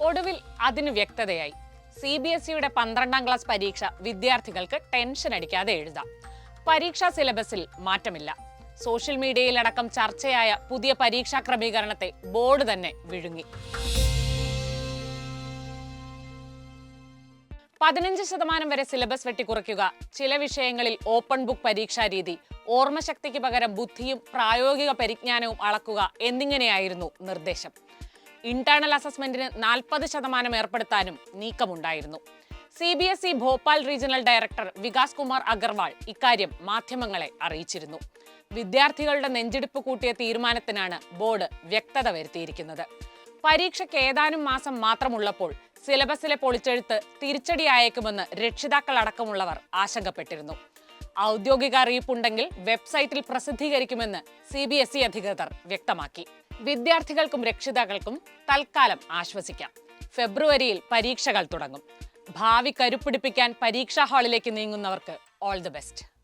ഒടുവിൽ അതിന് വ്യക്തതയായി. C B S ഇയുടെ പന്ത്രണ്ടാം ക്ലാസ് പരീക്ഷ വിദ്യാർത്ഥികൾക്ക് ടെൻഷൻ അടിക്കാതെ എഴുതാം. പരീക്ഷാ സിലബസിൽ മാറ്റമില്ല. സോഷ്യൽ മീഡിയയിലടക്കം ചർച്ചയായ പുതിയ പരീക്ഷാ ക്രമീകരണത്തെ ബോർഡ് തന്നെ വിഴുങ്ങി. പതിനഞ്ച് ശതമാനം വരെ സിലബസ് വെട്ടിക്കുറയ്ക്കുക ചില വിഷയങ്ങളിൽ ഓപ്പൺ ബുക്ക് പരീക്ഷാ രീതി ഓർമ്മശക്തിക്ക് പകരം ബുദ്ധിയും പ്രായോഗിക പരിജ്ഞാനവും അളക്കുക എന്നിങ്ങനെയായിരുന്നു നിർദ്ദേശം. ഇന്റേണൽ അസസ്മെന്റിന് നാൽപ്പത് ശതമാനം ഏർപ്പെടുത്താനും നീക്കമുണ്ടായിരുന്നു. C B S E Bhopal regional director Vikas Kumar Agarwal ഇക്കാര്യം മാധ്യമങ്ങളെ അറിയിച്ചിരുന്നു. വിദ്യാർത്ഥികളുടെ നെഞ്ചെടുപ്പ് കൂട്ടിയ തീരുമാനത്തിനാണ് ബോർഡ് വ്യക്തത വരുത്തിയിരിക്കുന്നത്. പരീക്ഷയ്ക്ക് ഏതാനും മാസം മാത്രമുള്ളപ്പോൾ സിലബസിലെ പൊളിച്ചെഴുത്ത് തിരിച്ചടിയായേക്കുമെന്ന് രക്ഷിതാക്കൾ അടക്കമുള്ളവർ ആശങ്കപ്പെട്ടിരുന്നു. ഔദ്യോഗിക അറിയിപ്പുണ്ടെങ്കിൽ വെബ്സൈറ്റിൽ പ്രസിദ്ധീകരിക്കുമെന്ന് സി ബി എസ് ഇ അധികൃതർ വ്യക്തമാക്കി. വിദ്യാർത്ഥികൾക്കും രക്ഷിതാക്കൾക്കും തൽക്കാലം ആശ്വസിക്കാം. ഫെബ്രുവരിയിൽ പരീക്ഷകൾ തുടങ്ങും. ഭാവി കരുപ്പിടിപ്പിക്കാൻ പരീക്ഷാ ഹാളിലേക്ക് നീങ്ങുന്നവർക്ക് ഓൾ ദി ബെസ്റ്റ്.